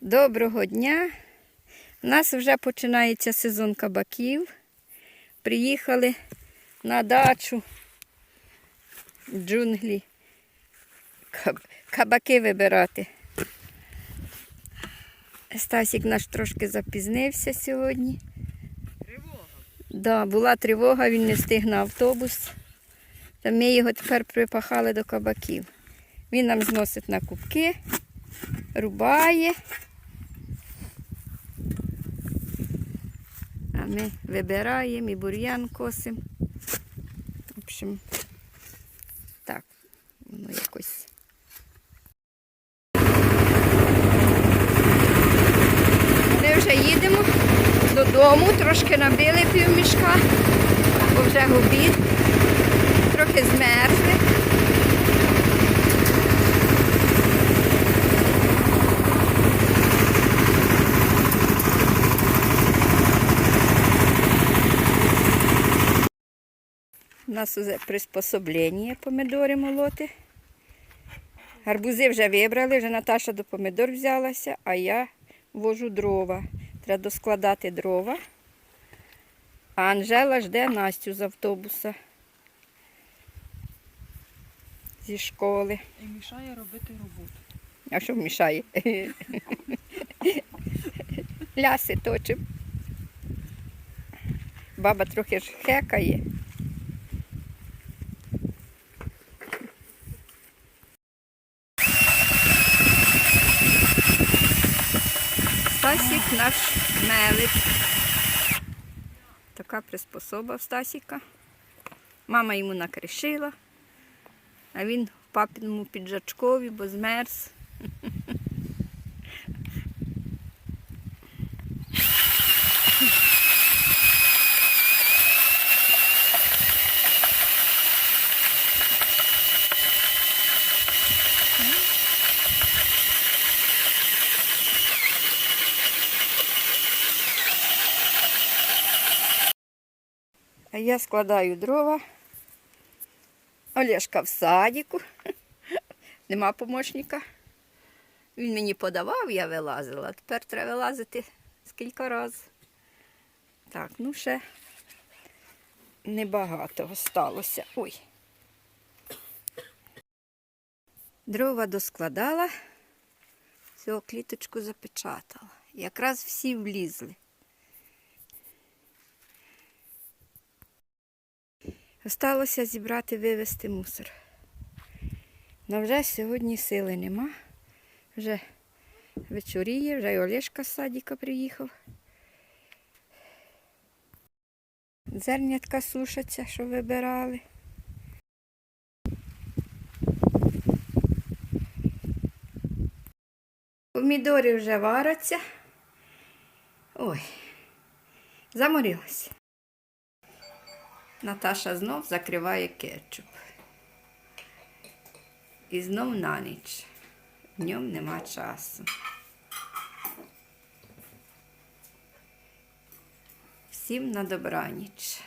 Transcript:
Доброго дня. У нас вже починається сезон кабаків. Приїхали на дачу джунглі. Каб- Кабаки вибирати. Стасік наш трошки запізнився сьогодні. Тривога. Да, була тривога, він не встиг на автобус. Та ми його тепер припахали до кабаків. Він нам зносить на кубки, рубає. А ми вибираємо і бур'ян косимо. В общем, так, воно якось. Ми вже їдемо додому, трошки набили півмішка, бо вже обід, трохи змерзли. У нас уже приспособлення помидори молоти. Гарбузи вже вибрали, вже Наташа до помидор взялася, а я вожу дрова. Треба доскладати дрова. А Анжела жде Настю з автобуса. Зі школи. І мішає робити роботу. А що мішає? Ляси точим. Баба трохи ж хекає. Стасік наш мелик. Така приспособа Стасіка. Мама йому накришила, а він в папіному піджачкові, бо змерз. А я складаю дрова. Олешка в садіку. Нема помощника. Він мені подавав, я вилазила. Тепер треба вилазити скільки разів. Так, ну ще небагато сталося. Ой. Дрова доскладала, цього кліточку запечатала. Якраз всі влізли. Осталося зібрати, вивезти мусор. Но вже сьогодні сили нема. Вже вечоріє, вже й Олешка з садіка приїхав. Зернятка сушаться, що вибирали. Помідори вже варяться. Ой, заморилась. Наташа знов закриває кетчуп. І знов на ніч. Днем нема часу. Всім на добраніч.